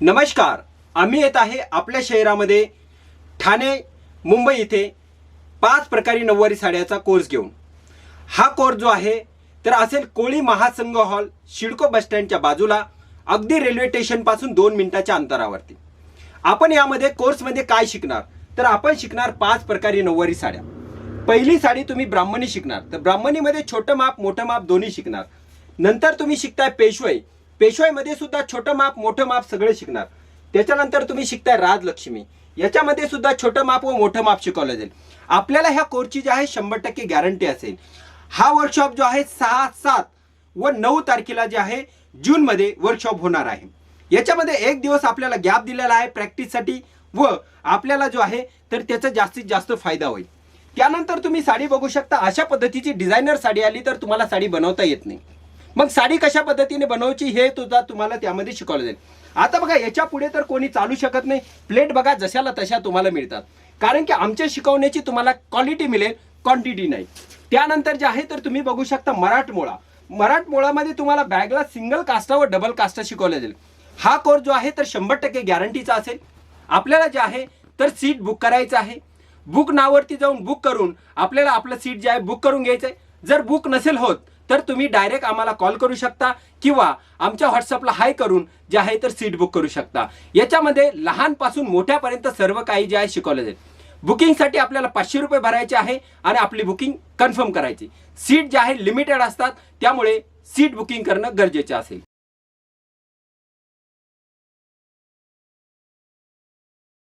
नमस्कार. आम्ही येत आहे आपल्या शहरामध्ये ठाणे मुंबई इथे पाच प्रकारी नऊवारी साड्याचा कोर्स घेऊन. हा कोर्स जो आहे तर असेल कोळी महासंघ हॉल शिडको बसस्टँडच्या बाजूला अगदी रेल्वे स्टेशनपासून दोन मिनिटाच्या अंतरावरती. आपण यामध्ये कोर्समध्ये काय शिकणार? तर आपण शिकणार पाच प्रकारी नऊवारी साड्या. पहिली साडी तुम्ही ब्राह्मणी शिकणार. तर ब्राह्मणीमध्ये छोटं माप मोठं माप दोन्ही शिकणार. नंतर तुम्ही शिकताय पेशवाई. पेशवाईमध्ये सुद्धा छोटं माप मोठं माप सगळे शिकणार. त्याच्यानंतर तुम्ही शिकताय राजलक्ष्मी. याच्यामध्ये सुद्धा छोटं माप व मोठं माप शिकवलं जाईल. आपल्याला ह्या कोर्सची जी आहे शंभर टक्के गॅरंटी असेल. हा वर्कशॉप जो आहे सहा सात व नऊ तारखेला जे आहे जूनमध्ये वर्कशॉप होणार आहे. याच्यामध्ये एक दिवस आपल्याला गॅप दिलेला आहे प्रॅक्टिससाठी व आपल्याला जो आहे तर त्याचा जास्तीत जास्त फायदा होईल. त्यानंतर तुम्ही साडी बघू शकता. अशा पद्धतीची डिझायनर साडी आली तर तुम्हाला साडी बनवता येत नाही. मग साडी कशा पद्धतीने बनवायची हे सुद्धा तुम्हाला त्यामध्ये शिकवलं जाईल. आता बघा याच्यापुढे तर कोणी चालू शकत नाही. प्लेट बघा जशाला तशा तुम्हाला मिळतात. कारण की आमच्या शिकवण्याची तुम्हाला क्वालिटी मिळेल क्वांटिटी नाही. त्यानंतर जे आहे तर तुम्ही बघू शकता मराठमोळा मराठमोळामध्ये तुम्हाला बॅगला सिंगल कास्टा व डबल कास्टा शिकवलं जाईल. हा कोर्स जो आहे तर शंभर टक्के गॅरंटीचा असेल. आपल्याला जे आहे तर सीट बुक करायचं आहे. बुक नावावरती जाऊन बुक करून आपल्याला आपलं सीट जे आहे बुक करून घ्यायचं आहे जर बुक नसेल होत तर तुम्ही डायरेक्ट आम्हाला कॉल करू शकता किंवा आमच्या व्हॉट्सअपला हाय करून जे आहे तर सीट बुक करू शकता. याच्यामध्ये लहानपासून मोठ्यापर्यंत सर्व काही जे आहे शिकवलं जाईल बुकिंगसाठी आपल्याला पाचशे रुपये भरायचे आहे आणि आपली बुकिंग कन्फर्म करायची. सीट जे आहे लिमिटेड असतात त्यामुळे सीट बुकिंग करणं गरजेचे असेल.